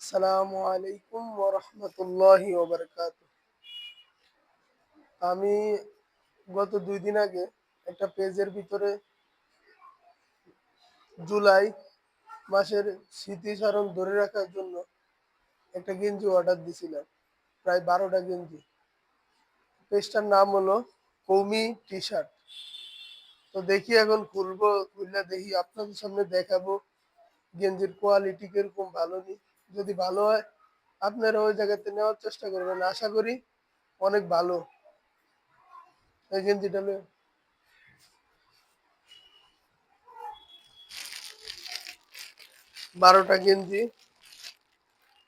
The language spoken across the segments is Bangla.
আসসালামু আলাইকুম ওরহমতুল্লাহি ওবরকাত। আমি গত দুই দিন আগে একটা পেজের ভিতরে জুলাই মাসের স্মৃতিচারণ ধরে রাখার জন্য একটা গেঞ্জি অর্ডার দিছিলাম, প্রায় বারোটা গেঞ্জি। পেজটার নাম হলো কৌমি টি শার্ট তো দেখি এখন খুলবো, খুললে দেখি আপনাদের সামনে দেখাবো গেঞ্জির কোয়ালিটি কীরকম, ভালো নি যদি ভালো হয়, আপনারা ওই জায়গাতে নেওয়ার চেষ্টা করবেন। আশা করি অনেক ভালো। এই বারোটা গেঞ্জি।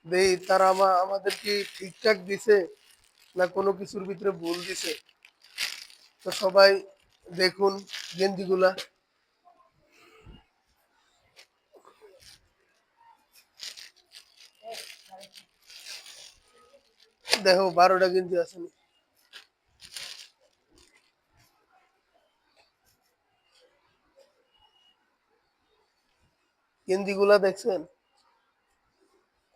দেই, তারা আমা আমাদের কি ঠিকঠাক দিছে, না কোনো কিছুর ভিতরে ভুল দিছে? তো সবাই দেখুন গেঞ্জিগুলা। দেখো, বারোটা গেঞ্জি আসেনি গেঞ্জিগুলা দেখছেন?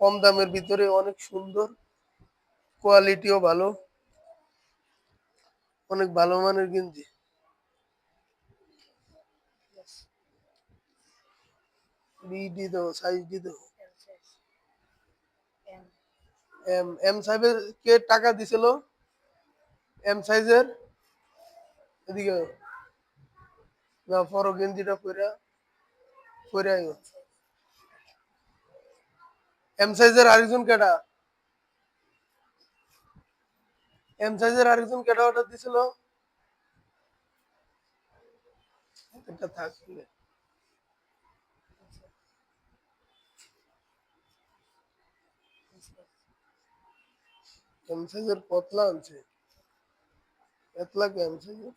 কম দামের ভিতরে অনেক সুন্দর, কোয়ালিটিও ভালো, অনেক ভালো মানের গেঞ্জি বিডি দাও সাইজ দি দাও। এম এম সাইজের কে টাকা দিছিল? এম সাইজের? এদিকে না পরো গেঞ্জিটা পরে পরে এম সাইজের আরেকজন কেডা? এম সাইজের আরেকজন কেডা অর্ডার দিছিল? এটা থাকলে। এম সাইজের পতলা আনছে। এতলা কে এম সাইজের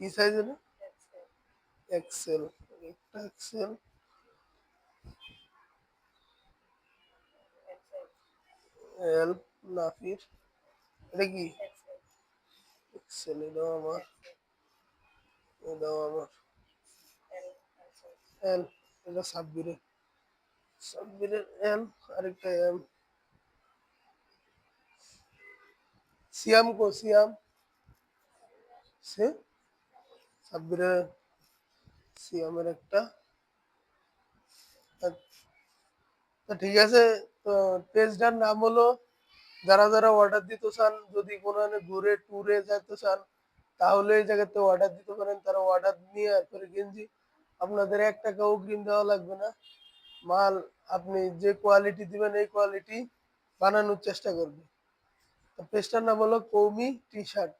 কি সাইজের এক্সেল। একটা এক্সেল। এল নাফির। এটা কি? এক্সেল। এটাও আমার। এটাও আমার। এল এটা সাব্বিরের সাব্বিরের এল আরেকটা এম সিয়াম কো সিয়াম সে সাব্বিরের সিয়ামের একটা তো ঠিক আছে তো পেজটার নাম হলো যারা যারা অর্ডার দিতে চান যদি কোনো ঘুরে ট্যুরে যেতে চান তাহলে এই জায়গাতে অর্ডার দিতে পারেন তারা অর্ডার নিয়ে এরপরে গেঞ্জি আপনাদের এক টাকা অগ্রিম দেওয়া লাগবে না। মাল আপনি যে কোয়ালিটি দিবেন, এই কোয়ালিটি বানানোর চেষ্টা করবে পেজটার নাম হলো কৌমি টি শার্ট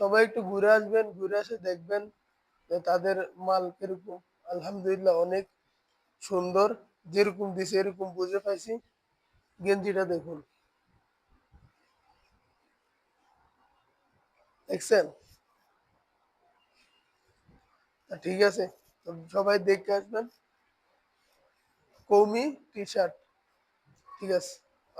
সবাই একটু ঘুরে আসবেন, ঘুরে এসে দেখবেন তাদের মাল কীরকম। আলহামদুলিল্লাহ অনেক সুন্দর। যেরকম দিছে, এরকম বুঝে পাইছি। গেঞ্জিটা দেখুন। দেখছেন? ঠিক আছে। সবাই দেখে আসবেন। কৌমি টি শার্ট ঠিক আছে।